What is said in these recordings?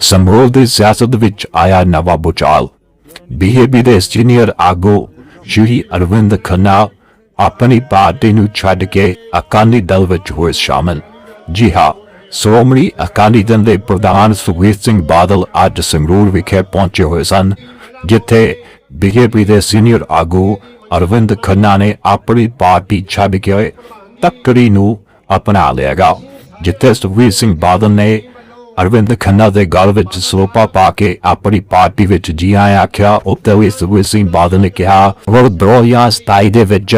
ਸਮੂਹ ਦੀ ਸਿਆਸਤ ਵਿੱਚ ਆਇਆ ਨਵਾਂ ਬੁਚਾਲ। ਬੀਜੇਪੀ ਦੇ ਸੀਨੀਅਰ ਆਗੂ ਸ਼੍ਰੀ ਅਰਵਿੰਦ ਖੰਨਾ ਆਪਣੀ ਪਾਰਟੀ ਨੂੰ ਛੱਡ ਕੇ ਅਕਾਲੀ ਦਲ ਵਿੱਚ ਹੋਏ ਸ਼ਾਮਲ। ਜੀ ਹਾਂ, ਸ਼੍ਰੋਮਣੀ ਅਕਾਲੀ ਦਲ ਦੇ ਪ੍ਰਧਾਨ ਸੁਖਬੀਰ ਸਿੰਘ ਬਾਦਲ ਅੱਜ ਸੰਗਰੂਰ ਵਿਖੇ ਪਹੁੰਚੇ ਹੋਏ ਸਨ, ਜਿੱਥੇ ਬੀਜੇਪੀ ਦੇ ਸੀਨੀਅਰ ਆਗੂ ਅਰਵਿੰਦ ਖੰਨਾ ਨੇ ਆਪਣੀ ਪਾਰਟੀ ਛੱਡ ਕੇ ਤੱਕੜੀ ਨੂੰ ਅਪਣਾ ਲਿਆਗਾ ਜਿੱਥੇ ਸੁਖਬੀਰ ਸਿੰਘ ਬਾਦਲ ਨੇ ਅਰਵਿੰਦ ਖੰਨਾ ਦੇ ਗਲ ਵਿੱਚ ਸੋਪਾ ਪਾ ਕੇ ਆਪਣੀ ਪਾਰਟੀ ਵਿੱਚ ਜੀ ਆਇਆ ਆਖਿਆ, ਉੱਤੇ ਵੀ ਸੁਖਵੀਰ ਸਿੰਘ ਬਾਦਲ ਨੇ ਕਿਹਾ, ਵਰ 2027 ਦੇ ਵਿੱਚ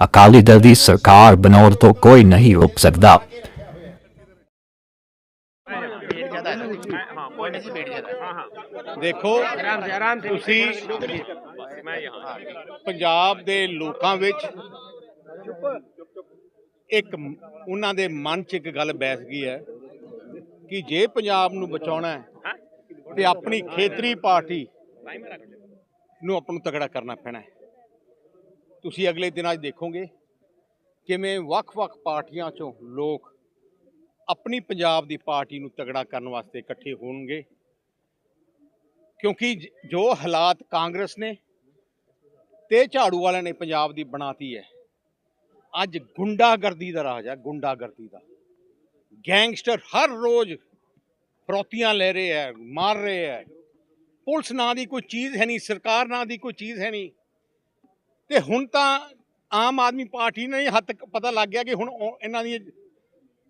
ਅਕਾਲੀ ਦਲ ਦੀ ਸਰਕਾਰ ਬਣਾਉਣ ਤੋਂ ਕੋਈ ਨਹੀਂ ਰੁਕ ਸਕਦਾ। ਦੇਖੋ, ਤੁਸੀਂ ਪੰਜਾਬ ਦੇ ਲੋਕਾਂ ਵਿੱਚ ਇੱਕ, ਉਹਨਾਂ ਦੇ ਮਨ 'ਚ ਇੱਕ ਗੱਲ ਬੈਠ ਗਈ ਹੈ। ਕਿ ਜੇ ਪੰਜਾਬ ਨੂੰ ਬਚਾਉਣਾ ਹੈ ਤੇ ਆਪਣੀ ਖੇਤਰੀ ਪਾਰਟੀ ਨੂੰ ਆਪਾਂ ਨੂੰ ਤਗੜਾ ਕਰਨਾ ਪੈਣਾ ਹੈ। ਤੁਸੀਂ ਅਗਲੇ ਦਿਨਾਂ 'ਚ ਦੇਖੋਗੇ ਕਿਵੇਂ ਵੱਖ-ਵੱਖ ਪਾਰਟੀਆਂ 'ਚੋਂ ਲੋਕ ਆਪਣੀ ਪੰਜਾਬ ਦੀ ਪਾਰਟੀ ਨੂੰ ਤਗੜਾ ਕਰਨ ਵਾਸਤੇ ਇਕੱਠੇ ਹੋਣਗੇ। ਕਿਉਂਕਿ ਜ- ਜੋ ਹਾਲਾਤ ਕਾਂਗਰਸ ਨੇ ਤੇ ਝਾੜੂ ਵਾਲਿਆਂ ਨੇ ਪੰਜਾਬ ਦੀ ਬਣਾਤੀ ਹੈ ਅੱਜ ਗੁੰਡਾਗਰਦੀ ਦਾ ਰਾਜ ਹੈ ਗੁੰਡਾਗਰਦੀ ਦਾ। ਗੈਂਗਸਟਰ ਹਰ ਰੋਜ਼ ਫਰੋਤੀਆਂ ਲੈ ਰਹੇ ਹੈ, ਮਾਰ ਰਹੇ ਹੈ। ਪੁਲਿਸ ਨਾਂ ਦੀ ਕੋਈ ਚੀਜ਼ ਹੈ ਨਹੀਂ, ਸਰਕਾਰ ਨਾਂ ਦੀ ਕੋਈ ਚੀਜ਼ ਹੈ ਨਹੀਂ। ਤੇ ਹੁਣ ਤਾਂ ਆਮ ਆਦਮੀ ਪਾਰਟੀ ਨੇ ਹੱਦ ਤੱਕ ਪਤਾ ਲੱਗ ਗਿਆ ਕਿ ਹੁਣ ਉਹ- ਇਹਨਾਂ ਦੀਆਂ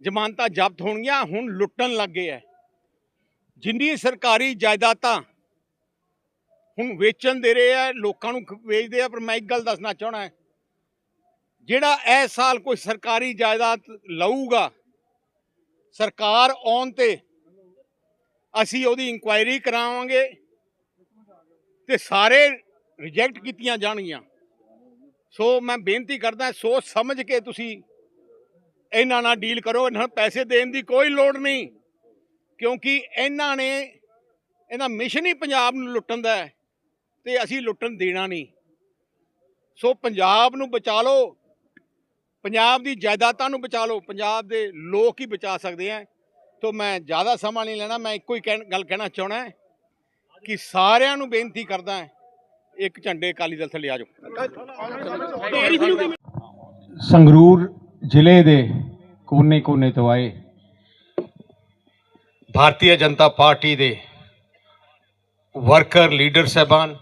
ਜ਼ਮਾਨਤਾਂ ਜ਼ਬਤ ਹੋਣਗੀਆਂ, ਹੁਣ ਲੁੱਟਣ ਲੱਗ ਗਏ ਹੈ। ਜਿੰਨੀ ਸਰਕਾਰੀ ਜਾਇਦਾਦਾਂ ਹੁਣ ਵੇਚਣ ਦੇ ਰਹੇ ਆ ਲੋਕਾਂ ਨੂੰ ਖ- ਵੇਚਦੇ ਆ, ਪਰ ਮੈਂ ਇੱਕ ਗੱਲ ਦੱਸਣਾ ਚਾਹਣਾ ਜਿਹੜਾ ਇਸ ਸਾਲ ਕੋਈ ਸਰਕਾਰੀ ਜਾਇਦਾਦ ਲਊਗਾ ਸਰਕਾਰ ਆਉਣ ਤੇ ਅਸੀਂ ਉਹਦੀ ਇਨਕੁਆਇਰੀ ਕਰਾਵਾਂਗੇ ਤੇ ਸਾਰੇ ਰਿਜੈਕਟ ਕੀਤੀਆਂ ਜਾਣਗੀਆਂ। ਸੋ ਮੈਂ ਬੇਨਤੀ ਕਰਦਾ, ਸੋਚ ਸਮਝ ਕੇ ਤੁਸੀਂ ਇਹਨਾਂ ਨਾਲ ਡੀਲ ਕਰੋ, ਇਹਨਾਂ ਨੂੰ ਪੈਸੇ ਦੇਣ ਦੀ ਕੋਈ ਲੋੜ ਨਹੀਂ, ਕਿਉਂਕਿ ਇਹਨਾਂ ਨੇ ਇਹਦਾ ਮਿਸ਼ਨ ਹੀ ਪੰਜਾਬ ਨੂੰ ਲੁੱਟਣ ਦਾ ਹੈ ਤੇ ਅਸੀਂ ਲੁੱਟਣ ਦੇਣਾ ਨਹੀਂ। ਸੋ ਪੰਜਾਬ ਨੂੰ ਬਚਾ ਲਓ ਪੰਜਾਬ ਦੀ ਜਾਇਦਾਦਾਂ ਨੂੰ ਬਚਾ ਲਓ, ਪੰਜਾਬ ਦੇ ਲੋਕ ਹੀ ਬਚਾ ਸਕਦੇ ਆ ਤੋਂ ਮੈਂ ਜ਼ਿਆਦਾ ਸਮਾਂ ਨਹੀਂ ਲੈਣਾ, ਮੈਂ ਇੱਕੋ ਹੀ ਕਹਿਣ- ਗੱਲ ਕਹਿਣਾ ਚਾਹਣਾ ਕਿ ਸਾਰਿਆਂ ਨੂੰ ਬੇਨਤੀ ਕਰਦਾ ਇੱਕ ਝੰਡੇ ਅਕਾਲੀ ਦਲ ਥੱਲੇ ਆ ਜਾਓ। ਸੰਗਰੂਰ ਜ਼ਿਲ੍ਹੇ ਦੇ ਕੋਨੇ-ਕੋਨੇ ਤੋਂ ਆਏ ਭਾਰਤੀ ਜਨਤਾ ਪਾਰਟੀ ਦੇ ਵਰਕਰ ਲੀਡਰ ਸਹਿਬਾਨ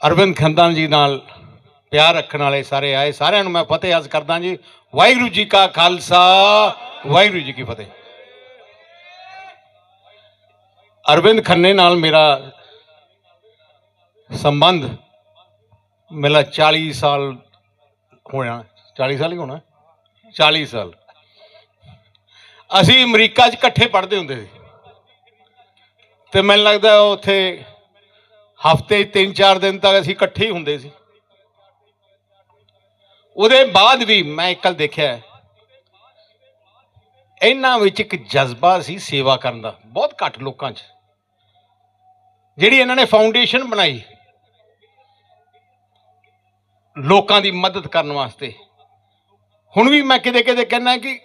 ਅਰਵਿੰਦ ਖੰਦਾਨ ਜੀ ਨਾਲ ਪਿਆਰ ਰੱਖਣ ਵਾਲੇ ਸਾਰੇ ਆਏ, ਸਾਰਿਆਂ ਨੂੰ ਮੈਂ ਫਤਿਹ ਅਰਜ਼ ਕਰਦਾ ਜੀ। ਵਾਹਿਗੁਰੂ ਜੀ ਕਾ ਖਾਲਸਾ, ਵਾਹਿਗੁਰੂ ਜੀ ਕੀ ਫਤਿਹ। ਅਰਵਿੰਦ ਖੰਨੇ ਨਾਲ ਮੇਰਾ ਸੰਬੰਧ ਮੇਰਾ 40 ਸਾਲ ਹੋਇਆ 40 ਸਾਲ ਹੀ ਹੋਣਾ 40 ਸਾਲ। ਅਸੀਂ ਅਮਰੀਕਾ 'ਚ ਇਕੱਠੇ ਪੜ੍ਹਦੇ ਹੁੰਦੇ ਸੀ। ਤੇ ਮੈਨੂੰ ਲੱਗਦਾ ਉੱਥੇ ਹਫ਼ਤੇ 3-4 ਦਿਨ ਤੱਕ ਅਸੀਂ ਇਕੱਠੇ ਹੀ ਹੁੰਦੇ ਸੀ। ਉਹਦੇ ਬਾਅਦ ਵੀ ਮੈਂ ਇੱਕ ਗੱਲ ਦੇਖਿਆ ਇਹਨਾਂ ਵਿੱਚ ਇੱਕ ਜਜ਼ਬਾ ਸੀ ਸੇਵਾ ਕਰਨ ਦਾ, ਬਹੁਤ ਘੱਟ ਲੋਕਾਂ 'ਚ। ਜਿਹੜੀ ਇਹਨਾਂ ਨੇ ਫਾਊਂਡੇਸ਼ਨ ਬਣਾਈ, ਲੋਕਾਂ ਦੀ ਮਦਦ ਕਰਨ ਵਾਸਤੇ। ਹੁਣ ਵੀ ਮੈਂ ਕਿਤੇ ਕਿਤੇ ਕਹਿੰਦਾ ਕਿ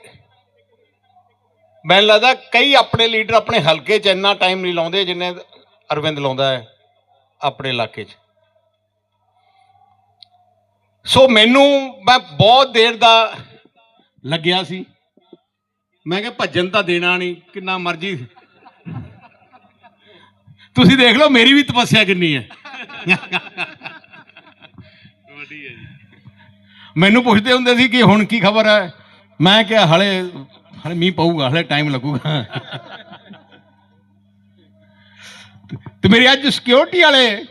ਮੈਨੂੰ ਲੱਗਦਾ ਕਈ ਆਪਣੇ ਲੀਡਰ ਆਪਣੇ ਹਲਕੇ 'ਚ ਇੰਨਾ ਟਾਈਮ ਨਹੀਂ ਲਾਉਂਦੇ ਜਿੰਨੇ ਅਰਵਿੰਦ ਲਾਉਂਦਾ ਹੈ ਆਪਣੇ ਇਲਾਕੇ 'ਚ। ਸੋ ਮੈਨੂੰ ਮੈਂ ਬਹੁਤ ਦੇਰ ਦਾ ਲੱਗਿਆ ਸੀ। ਮੈਂ ਕਿਹਾ ਭੱਜਣ ਤਾਂ ਦੇਣਾ ਨਹੀਂ, ਕਿੰਨਾ ਮਰਜ਼ੀ। ਤੁਸੀਂ ਦੇਖ ਲਓ, ਮੇਰੀ ਵੀ ਤਪੱਸਿਆ ਕਿੰਨੀ ਹੈ। ਮੈਨੂੰ ਪੁੱਛਦੇ ਹੁੰਦੇ ਸੀ ਕਿ ਹੁਣ ਕੀ ਖਬਰ ਹੈ। ਮੈਂ ਕਿਹਾ, ਹਲੇ ਹਲੇ ਮੀਂਹ ਪਊਗਾ, ਹਲੇ ਟਾਈਮ ਲੱਗੂਗਾ। ਤੇ ਮੇਰੀ ਅੱਜ ਸਿਕਿਉਰਿਟੀ ਵਾਲੇ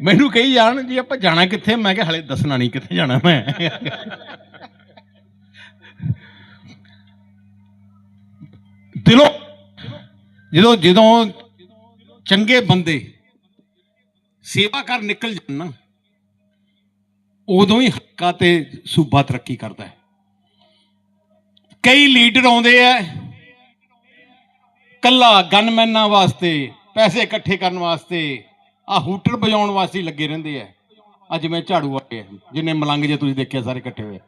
ਮੈਨੂੰ ਕਹੀ ਜਾਣ ਜੀ ਆਪਾਂ ਜਾਣਾ ਕਿੱਥੇ? ਮੈਂ ਕਿਹਾ ਹਲੇ ਦੱਸਣਾ ਨਹੀਂ ਕਿੱਥੇ ਜਾਣਾ ਮੈਂ। ਦਿਲੋਂ, ਜਦੋਂ ਜਦੋਂ ਚੰਗੇ ਬੰਦੇ ਸੇਵਾ ਕਰ ਨਿਕਲ ਜਾਣ ਨਾ, ਉਦੋਂ ਹੀ ਹੱਕਾ ਤੇ ਸੂਬਾ ਤਰੱਕੀ ਕਰਦਾ ਹੈ। ਕਈ ਲੀਡਰ ਆਉਂਦੇ ਆ, ਕੱਲਾ ਗਨਮੈਨਾਂ ਵਾਸਤੇ, ਪੈਸੇ ਇਕੱਠੇ ਕਰਨ ਵਾਸਤੇ ਆ ਹੂਟਰ ਵਜਾਉਣ ਵਾਸਤੇ ਲੱਗੇ ਰਹਿੰਦੇ ਆ। ਅੱਜ ਮੈਂ ਝਾੜੂ ਵਾਲੇ ਜਿੰਨੇ ਮਲੰਗ ਜੇ ਤੁਸੀਂ ਦੇਖਿਆ ਸਾਰੇ ਇਕੱਠੇ ਹੋਏ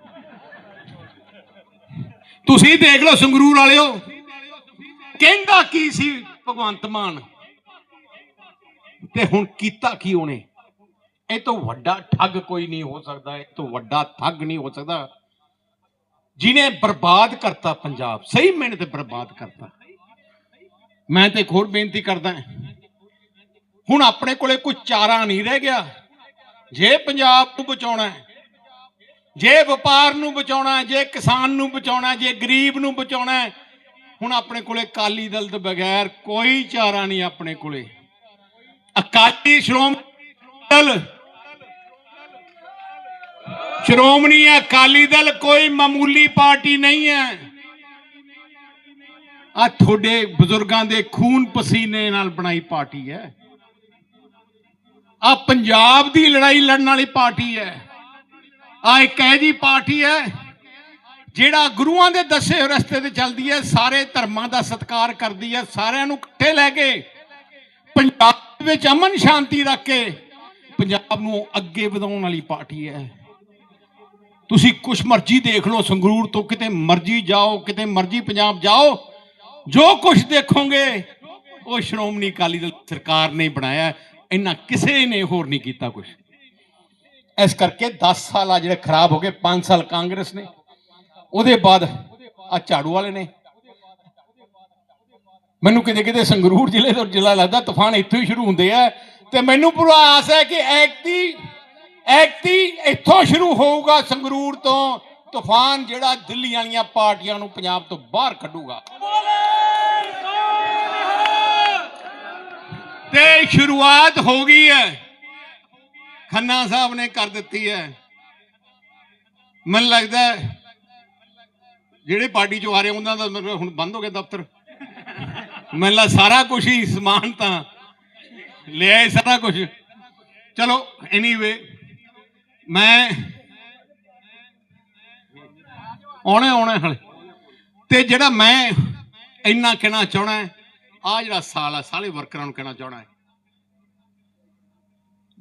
ਤੁਸੀਂ ਦੇਖ ਲਓ ਸੰਗਰੂਰ ਵਾਲਿਓ, ਕਹਿੰਦਾ ਕੀ ਸੀ ਭਗਵੰਤ ਮਾਨ? ਤੇ ਹੁਣ ਕੀਤਾ ਕੀ ਉਹਨੇ? ਇਹ ਤੋਂ ਵੱਡਾ ਠੱਗ ਕੋਈ ਨਹੀਂ ਹੋ ਸਕਦਾ, ਇਹ ਤੋਂ ਵੱਡਾ ਠੱਗ ਨਹੀਂ ਹੋ ਸਕਦਾ। ਜਿਨੇ ਬਰਬਾਦ ਕਰਤਾ ਪੰਜਾਬ, ਸਹੀ ਮਿਹਨਤ ਬਰਬਾਦ ਕਰਤਾ। ਮੈਂ ਤੇ ਇੱਕ ਹੋਰ ਬੇਨਤੀ ਕਰਦਾ। ਹੁਣ ਆਪਣੇ ਕੋਲੇ ਕੋਈ ਚਾਰਾ ਨਹੀਂ ਰਹਿ ਗਿਆ। ਜੇ ਪੰਜਾਬ ਨੂੰ ਬਚਾਉਣਾ ਹੈ, ਜੇ ਵਪਾਰ ਨੂੰ ਬਚਾਉਣਾ ਹੈ, ਜੇ ਕਿਸਾਨ ਨੂੰ ਬਚਾਉਣਾ ਹੈ, ਜੇ ਗਰੀਬ ਨੂੰ ਬਚਾਉਣਾ ਹੈ, ਹੁਣ ਆਪਣੇ ਕੋਲੇ ਕਾਲੀ ਦਲ ਤੋਂ ਬਗੈਰ ਕੋਈ ਚਾਰਾ ਨਹੀਂ ਆਪਣੇ ਕੋਲੇ। ਅਕਾਲੀ ਸ਼੍ਰੋਮਣੀ ਦਲ, ਸ਼੍ਰੋਮਣੀ ਅਕਾਲੀ ਦਲ ਕੋਈ ਮਾਮੂਲੀ ਪਾਰਟੀ ਨਹੀਂ ਹੈ। ਆ ਤੁਹਾਡੇ ਬਜ਼ੁਰਗਾਂ ਦੇ ਖੂਨ ਪਸੀਨੇ ਨਾਲ ਬਣਾਈ ਪਾਰਟੀ ਹੈ। ਆ ਪੰਜਾਬ ਦੀ ਲੜਾਈ ਲੜਨ ਵਾਲੀ ਪਾਰਟੀ ਹੈ। ਆ ਇੱਕ ਇਹ ਜੀ ਪਾਰਟੀ ਹੈ, ਜਿਹੜਾ ਗੁਰੂਆਂ ਦੇ ਦੱਸੇ ਹੋਏ ਰਸਤੇ ਤੇ ਚੱਲਦੀ ਹੈ, ਸਾਰੇ ਧਰਮਾਂ ਦਾ ਸਤਿਕਾਰ ਕਰਦੀ ਹੈ, ਸਾਰਿਆਂ ਨੂੰ ਇਕੱਠੇ ਲੈ ਕੇ ਪੰਜਾਬ ਵਿੱਚ ਅਮਨ ਸ਼ਾਂਤੀ ਰੱਖ ਕੇ ਪੰਜਾਬ ਨੂੰ ਅੱਗੇ ਵਧਾਉਣ ਵਾਲੀ ਪਾਰਟੀ ਹੈ। ਤੁਸੀਂ ਕੁਛ ਮਰਜ਼ੀ ਦੇਖ ਲਓ, ਸੰਗਰੂਰ ਤੋਂ ਕਿਤੇ ਮਰਜ਼ੀ ਜਾਓ, ਕਿਤੇ ਮਰਜ਼ੀ ਪੰਜਾਬ ਜਾਓ, ਜੋ ਕੁਛ ਦੇਖੋਗੇ, ਉਹ ਸ਼੍ਰੋਮਣੀ ਅਕਾਲੀ ਦਲ ਸਰਕਾਰ ਨੇ ਬਣਾਇਆ ਇੰਨਾ ਕਿਸੇ ਨੇ ਹੋਰ ਨਹੀਂ ਕੀਤਾ ਕੁਝ ਇਸ ਕਰਕੇ 10 ਸਾਲ ਆ ਜਿਹੜੇ ਖਰਾਬ ਹੋ ਗਏ 5 ਸਾਲ ਕਾਂਗਰਸ ਨੇ। ਉਹਦੇ ਬਾਅਦ ਆ ਝਾੜੂ ਵਾਲੇ ਨੇ। ਮੈਨੂੰ ਕਿਤੇ ਕਿਤੇ ਸੰਗਰੂਰ ਜ਼ਿਲ੍ਹੇ ਤੋਂ ਜ਼ਿਲ੍ਹਾ ਲੱਗਦਾ, ਤੂਫਾਨ ਇੱਥੋਂ ਹੀ ਸ਼ੁਰੂ ਹੁੰਦੇ ਆ। ਤੇ ਮੈਨੂੰ ਪੂਰਾ ਆਸ ਹੈ ਕਿ ਐਕਤੀ ਐਕਤੀ ਇੱਥੋਂ ਸ਼ੁਰੂ ਹੋਊਗਾ ਸੰਗਰੂਰ ਤੋਂ। ਤੂਫਾਨ ਜਿਹੜਾ ਦਿੱਲੀ ਵਾਲੀਆਂ ਪਾਰਟੀਆਂ ਨੂੰ ਪੰਜਾਬ ਤੋਂ ਬਾਹਰ ਕੱਢੂਗਾ। ਤੇ ਸ਼ੁਰੂਆਤ ਹੋ ਗਈ ਹੈ। ਖੰਨਾ ਸਾਹਿਬ ਨੇ ਕਰ ਦਿੱਤੀ ਹੈ। ਮੈਨੂੰ ਲੱਗਦਾ ਜਿਹੜੇ ਪਾਰਟੀ ਚੋਂ ਆ ਰਹੇ, ਉਹਨਾਂ ਦਾ ਮਤਲਬ ਹੁਣ ਬੰਦ ਹੋ ਗਿਆ ਦਫ਼ਤਰ। ਮੈਨੂੰ ਲੱਗਦਾ ਸਾਰਾ ਕੁਝ ਹੀ ਸਮਾਨ ਤਾਂ ਲਿਆ ਸਾਰਾ ਕੁਝ ਚਲੋ ਐਨੀਵੇ ਮੈਂ ਆਉਣੇ ਆਉਣੇ ਹਲੇ। ਤੇ ਜਿਹੜਾ ਮੈਂ ਇੰਨਾ ਕਹਿਣਾ ਚਾਹਣਾ ਆ ਜਿਹੜਾ ਸਾਲ ਆ, ਸਾਰੇ ਵਰਕਰਾਂ ਨੂੰ ਕਹਿਣਾ ਚਾਹਣਾ ਹੈ।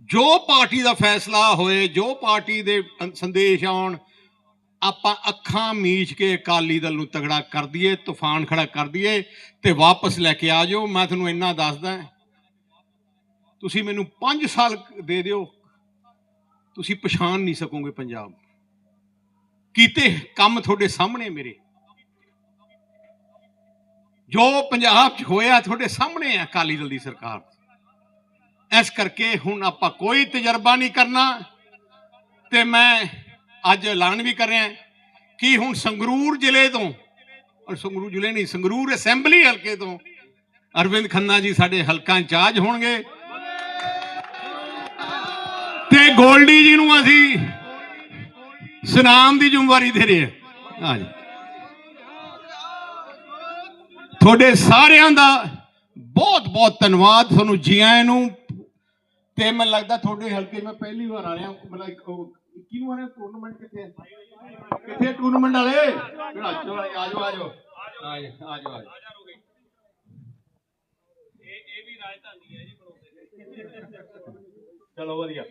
ਜੋ ਪਾਰਟੀ ਦਾ ਫੈਸਲਾ ਹੋਏ, ਜੋ ਪਾਰਟੀ ਦੇ ਸੰਦੇਸ਼ ਆਉਣ, ਆਪਾਂ ਅੱਖਾਂ ਮੀਚ ਕੇ ਅਕਾਲੀ ਦਲ ਨੂੰ ਤਗੜਾ ਕਰ ਦਈਏ, ਤੂਫਾਨ ਖੜਾ ਕਰ ਦਈਏ ਤੇ ਵਾਪਸ ਲੈ ਕੇ ਆ ਜਾਓ। ਮੈਂ ਤੁਹਾਨੂੰ ਇੰਨਾ ਦੱਸਦਾ ਤੁਸੀਂ ਮੈਨੂੰ 5 ਸਾਲ ਦੇ ਦਿਓ, ਤੁਸੀਂ ਪਛਾਣ ਨਹੀਂ ਸਕੋਗੇ ਪੰਜਾਬ ਕੀਤੇ ਕੰਮ ਤੁਹਾਡੇ ਸਾਹਮਣੇ ਮੇਰੇ। ਜੋ ਪੰਜਾਬ 'ਚ ਹੋਇਆ ਤੁਹਾਡੇ ਸਾਹਮਣੇ ਹੈ ਅਕਾਲੀ ਦਲ ਦੀ ਸਰਕਾਰ ਇਸ ਕਰਕੇ ਹੁਣ ਆਪਾਂ ਕੋਈ ਤਜਰਬਾ ਨਹੀਂ ਕਰਨਾ ਤੇ ਮੈਂ ਅੱਜ ਐਲਾਨ ਵੀ ਕਰ ਰਿਹਾ ਕਿ ਹੁਣ ਸੰਗਰੂਰ ਜ਼ਿਲ੍ਹੇ ਤੋਂ, ਔਰ ਸੰਗਰੂਰ ਜ਼ਿਲ੍ਹੇ ਨਹੀਂ, ਸੰਗਰੂਰ ਅਸੈਂਬਲੀ ਹਲਕੇ ਤੋਂ ਅਰਵਿੰਦ ਖੰਨਾ ਜੀ ਸਾਡੇ ਹਲਕਾ ਇੰਚਾਰਜ ਹੋਣਗੇ। ਤੇ ਗੋਲਡੀ ਜੀ ਨੂੰ ਅਸੀਂ ਸੁਨਾਮ ਦੀ ਜ਼ਿੰਮੇਵਾਰੀ ਦੇ ਰਹੇ ਹਾਂ। ਹਾਂਜੀ। ਤੁਹਾਡੇ ਸਾਰਿਆਂ ਦਾ ਬਹੁਤ ਬਹੁਤ ਧੰਨਵਾਦ। ਤੁਹਾਨੂੰ ਜੀ ਆਇਆਂ ਨੂੰ ਤੇ ਮੈਨੂੰ ਲੱਗਦਾ ਤੁਹਾਡੇ ਹਲਕੇ 'ਚ ਮੈਂ ਪਹਿਲੀ ਵਾਰ ਆ ਰਿਹਾ ਮਤਲਬ ਇੱਕ ਆ ਰਿਹਾ ਟੂਰਨਾਮੈਂਟ ਕਿੱਥੇ ਕਿੱਥੇ ਟੂਰਨਾਮੈਂਟ ਵਾਲੇ? ਚਲੋ ਆ ਜਾਓ ਆ ਜਾਓ ਆ ਜਾਓ ਆ ਜਾਓ ਚਲੋ ਵਧੀਆ।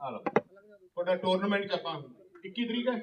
ਆ ਲਓ। ਤੁਹਾਡਾ ਟੂਰਨਾਮੈਂਟ ਚ ਆਪਾਂ 21 ਤਰੀਕ ਹੈ?